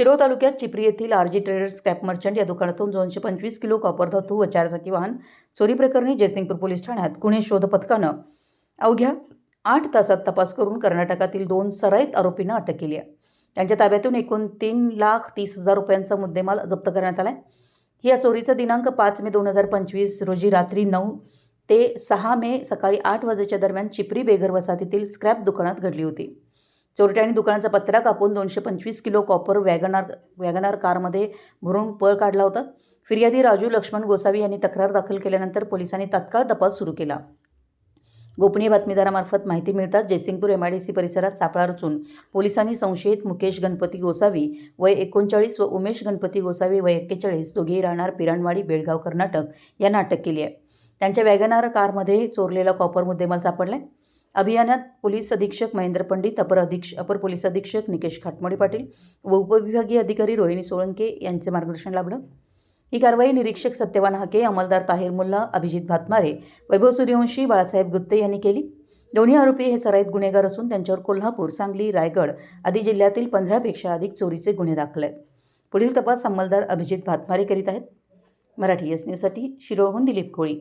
शिरोळ तालुक्यात चिपरी येथील आरजी ट्रेडर्स स्क्रॅप मर्चंट या दुकानातून दोनशे पंचवीस किलो कॉपर धातू व चारचाकी वाहन चोरी प्रकरणी जयसिंगपूर पोलीस ठाण्यात गुन्हे शोध पथकानं अवघ्या आठ तासात तपास करून कर्नाटकातील दोन सराईत आरोपींना अटक केली आहे. त्यांच्या ताब्यातून एकूण तीन लाख तीस हजार रुपयांचा मुद्देमाल जप्त करण्यात आला आहे या चोरीचा दिनांक पाच मे दोन हजार पंचवीस रोजी रात्री नऊ ते सहा मे सकाळी आठ वाजेच्या दरम्यान चिपरी बेघर वसाहतीतील स्क्रॅप दुकानात घडली होती. चोरट्याने दुकानाचा पत्रा कापून दोनशे पंचवीस किलो कॉपर वॅगनार वॅगनार कारमध्ये भरून पळ काढला होता. फिर्यादी राजू लक्ष्मण गोसावी यांनी तक्रार दाखल केल्यानंतर पोलिसांनी तात्काळ तपास सुरू केला. गोपनीय बातमीदारामार्फत माहिती मिळताच Jaysingpur M I D C परिसरात सापळा रचून पोलिसांनी संशयित मुकेश गणपती गोसावी वय एकोणचाळीस व उमेश गणपती गोसावी वय एक्केचाळीस दोघेही राहणार पिराणवाडी बेळगाव कर्नाटक यांना अटक केली आहे. त्यांच्या वॅगनार कारमध्ये चोरलेला कॉपर मुद्देमाल सापडलाय. अभियानात पोलीस अधीक्षक महेंद्र पंडित अपर अधीक्ष अपर पोलीस अधीक्षक निकेश खाटमोडे पाटील व उपविभागीय अधिकारी रोहिणी सोळंके यांचे मार्गदर्शन लाभलं. ही कारवाई निरीक्षक सत्यवान हाके अंमलदार ताहिर मुल्ला अभिजित भातमारे वैभव सूर्यवंशी बाळासाहेब गुत्ते यांनी केली. दोन्ही आरोपी हे सराईत गुन्हेगार असून त्यांच्यावर कोल्हापूर सांगली रायगड आदी जिल्ह्यातील पंधरापेक्षा अधिक चोरीचे गुन्हे दाखल आहेत. पुढील तपास अंमलदार अभिजित भातमारे करीत आहेत. मराठी एस न्यूजसाठी शिरोळहून दिलीप कोळी.